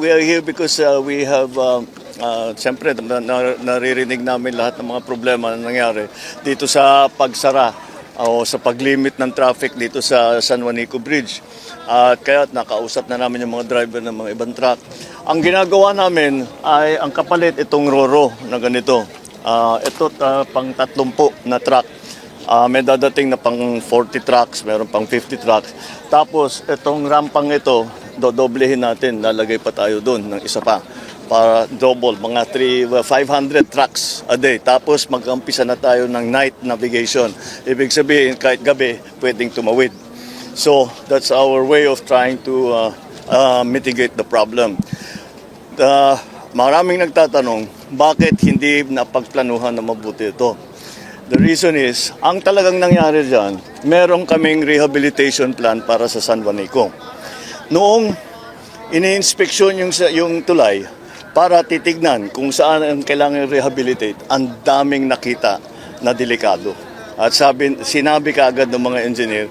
we are here because uh, we have, uh, uh, siyempre, na, na- naririnig namin lahat ng mga problema na nangyari dito sa pagsara o sa paglimit ng traffic dito sa San Juanico Bridge. At kaya nakausap na namin yung mga driver ng mga ibang truck. Ang ginagawa namin ay ang kapalit itong Roro na ganito. Ah, ito ah, pang 30 na truck. Ah, may dadating na pang 40 trucks, meron pang 50 trucks. Tapos itong rampang ito, dodoblehin natin, lalagay pa tayo doon ng isa pa para double, mga 3, 500 trucks a day. Tapos mag-umpisa na tayo ng night navigation. Ibig sabihin, kahit gabi, pwedeng tumawid. So, that's our way of trying to uh, uh, mitigate the problem. The, maraming nagtatanong, bakit hindi napagplanuhan na mabuti ito? The reason is, ang talagang nangyari dyan, meron kaming rehabilitation plan para sa San Juanico. Noong ini-inspeksyon yung, yung tulay para titignan kung saan ang kailangan rehabilitate, ang daming nakita na delikado. At sabi, sinabi kaagad ng mga engineer,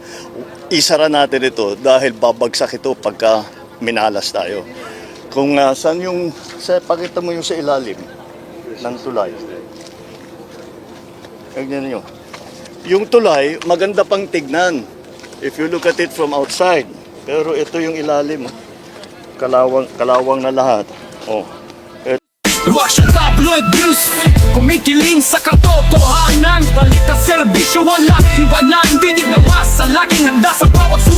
isara natin ito dahil babagsak ito pagka minalas tayo. Kung uh, saan yung, sa, pakita mo yung sa ilalim ng tulay. Tignan nyo. Yung tulay, maganda pang tignan. If you look at it from outside. Pero ito yung ilalim. Kalawang, kalawang na lahat. Oh. Rush tabloid news Kumikiling sa katotohanan Balita serbisyo walang iwanan Dinig na sa laging handa sa bawat